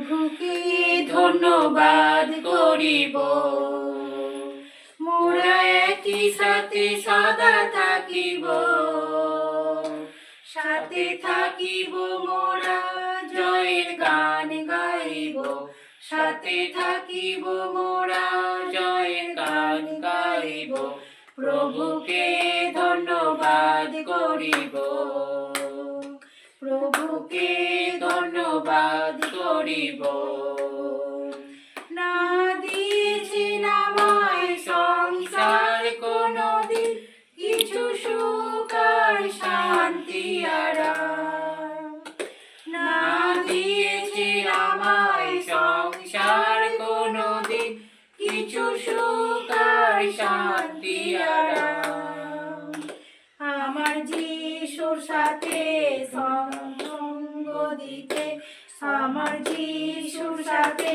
প্রভুকে ধন্যবাদ করিব। মোরা একই সাথে সদা থাকিব। সাথে থাকিব মোরা জয়ের গান গাইব। সাথে থাকিব মোরা জয়ের গান গাইব। প্রভুকে ধন্যবাদ করিব। প্রভুকে ধন্যবাদ করিব। না আমায় সংসার কিছু সুখ আর শান্তি আরাম না সংসার কিছু আর শান্তি আরাম আমার যিশুর সাথে সঙ্গ দিতে আমার যিশুর সাথে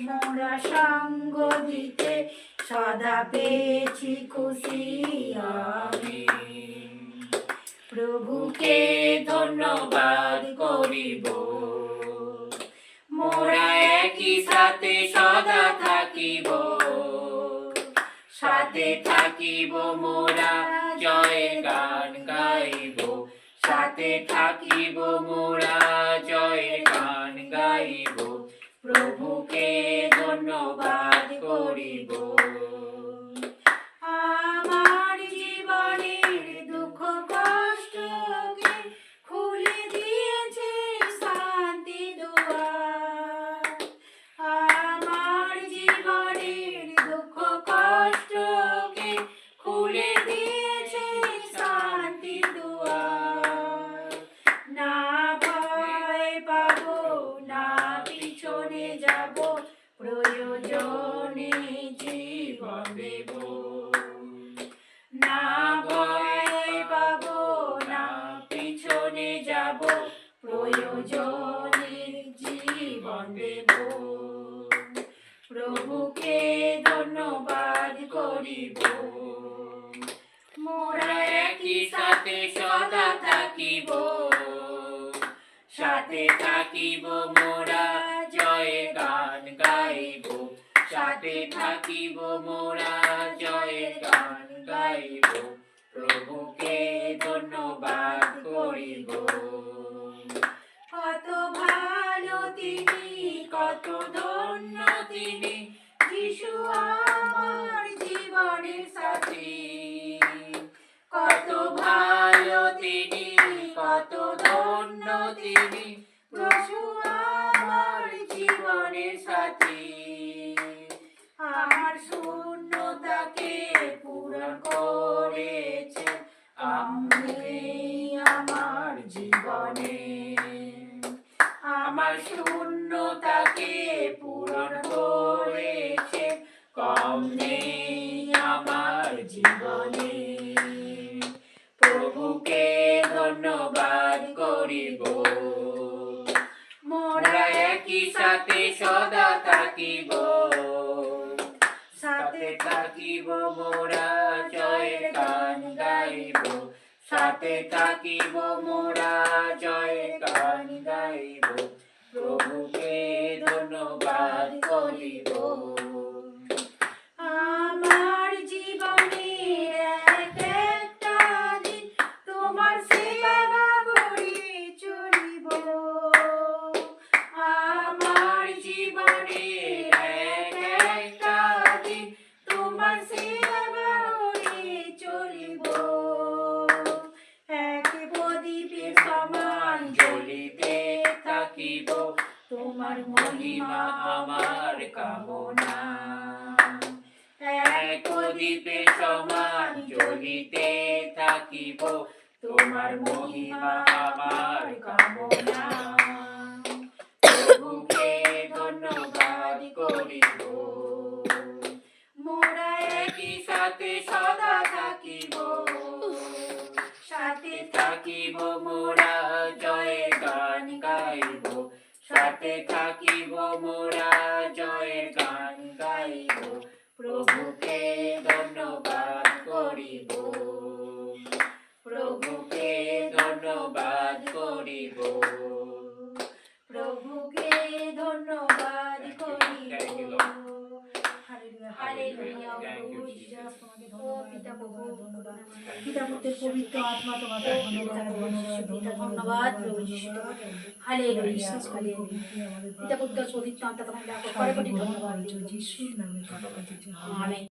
মোরা সঙ্গ দিতে, সদা পেয়েছি খুশি আমি। প্রভুকে ধন্যবাদ করিব। মোরা একই সাথে সদা থাকিব। সাথে থাকিব মোরা জয়ের গান গাইব। সাথে থাকিব মোরা জয়ের গান গাইব। প্রভুকে ধন্যবাদ করিব। আমার জীবনের দুঃখ কষ্টকে খুলে দিয়েছে শান্তি দুয়ার। আমার জীবনের দুঃখ কষ্টকে খুলে দিয়েছে শান্তি দুয়ার না ভয় পাবো না পিছনে যাব প্রয়োজনে জীবন দেব না ভয় পাবো না পিছনে যাব। প্রয়োজনে জীবন দেব। প্রভুকে ধন্যবাদ করিব। মোরা একই সাথে সদা থাকিব। সাথে থাকিব মোরা জয় গান গাইব। সাথে থাকিব মোরা জয় গান গাইব। জীবনের সাথে আমার শূন্যতাকে পূরণ করেছে আমি আমার জীবনে। আমার শূন্যতাকে পূরণ করেছে কম নেই আমার জীবনে প্রভুকে ধন্যবাদ করিব মোরা একই সাথে সদা থাকিব। সাথে থাকিব মোরা, জয়ের গান গাইব। সাথে থাকিব মোরা, জয়ের গান গাইব। প্রভুকে ধন্যবাদ করিব আমার জীবনে এক একটা দিন তোমার সেবা করি চলিব আমার জীবনে এক একটা দিন তোমার সেবা করি চলিব এক প্রদীপের সমান জ্বলিতে তোমার মহিমা আমার কামনা। এক প্রদীপের সমান জ্বলিতে থাকিব। তোমার মহিমা আমার কামনা প্রভুকে ধন্যবাদ মোরা একই সাথে সদা থাকিব। সাথে থাকিব মোরা জয়ের গান গাইব। সাথে থাকিব মোরা জয়ের গান গাইব প্রভুকে ধন্যবাদ করিব প্রভুকে ধন্যবাদ করিব প্রভুকে ধন্যবাদ হালেলুয়া Thank you, ও Jesus. জিসাস তোমাকে ও ধন্যবাদ পিতা প্রভু ধন্যবাদ ধন্যবাদ করুণাময়। পিতা পুত্রের পবিত্র আত্মা তোমাকে ও ধন্যবাদ পিতা ধন্যবাদ পিতা ধন্যবাদ। ধন্যবাদ প্রভু যিশু ধন্যবাদ হালেলুয়া বিশ্বাস করি পিতা পুত্র পবিত্র আত্মা তোমাকে ধন্যবাদ করে কোটি ধন্যবাদ। যিশুর নামে কথা আমেন